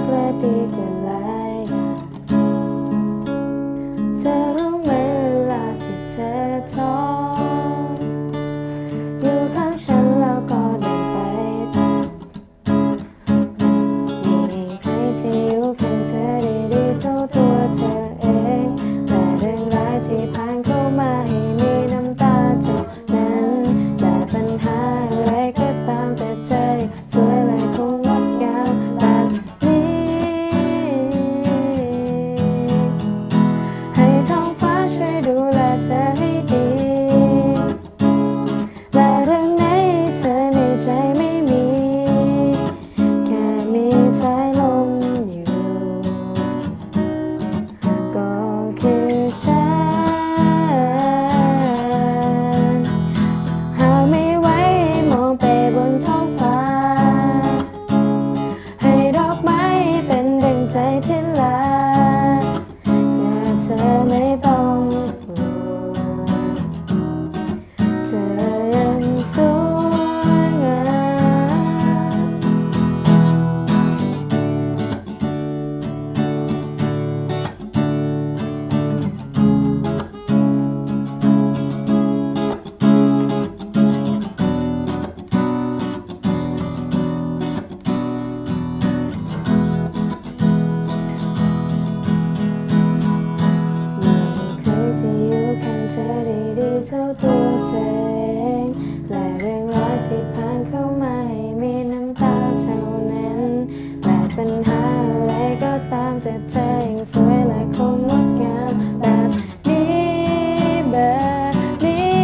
กและดีกันหลาจะร้อง 지옥한 자리를 저도 쟁 และเรื่องราวที่ผ่านเข้ามาให้มีน้ำตาเท่านั้นแต่ปัญหาอะไรก็ตามแต่เธอยังสวยและคงงดงามแบบนี้แบบนี้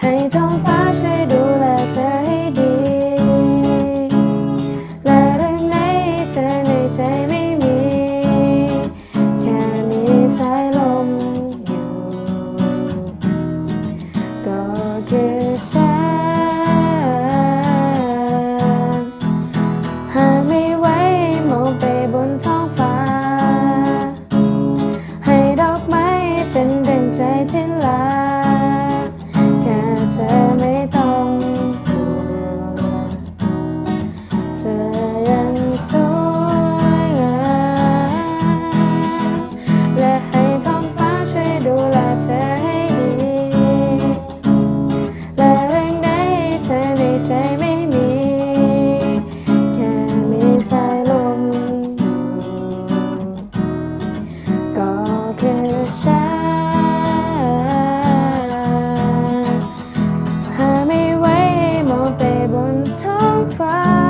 ให้ท้องฟ้า far.